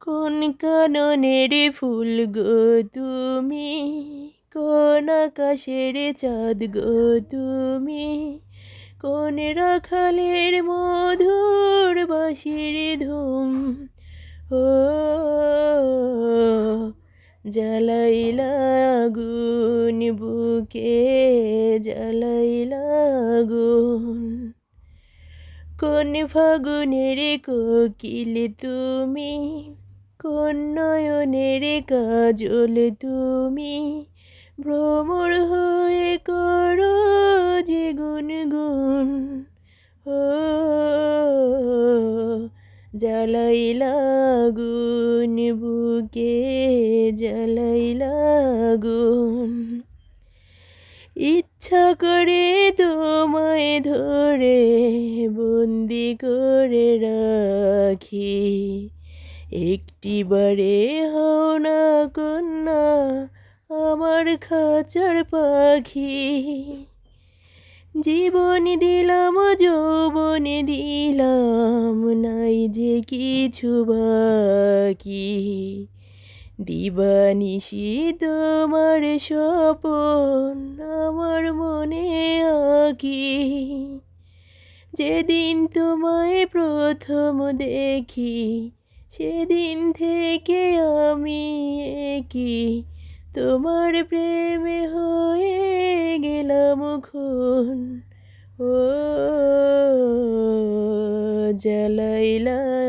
কোন কাননের ফুল গো তুমি? কোন আকাশের চাঁদ গো তুমি? কোন রাখালের মধুর বাঁশির ধুম? ও জ্বালাইলা আগুন, বুকে জ্বালাইলা আগুন। কোন ফাগুনের কোকিল তুমি? কোন নয়নের কাজল তুমি ভ্রমর হয়ে করো যে গুনগুন। ও জ্বালাইলা আগুন বুকে জ্বালাইলা আগুন ইচ্ছা করে তোমায় ধরে, বন্দি করে রাখি। একটিবারে হও না কন্যা, আমার খাঁচার পাখি। জীবন দিলাম, যৌবন দিলাম, নাই যে কিছু বাকি। দিবানিশি তোমার স্বপন, আমার মনে আঁকি। যেদিন তোমায় প্রথম দেখি সেদিন থেকে আমি কি তোমার প্রেমে হয়ে গেলাম খুন। ও জ্বালাইলা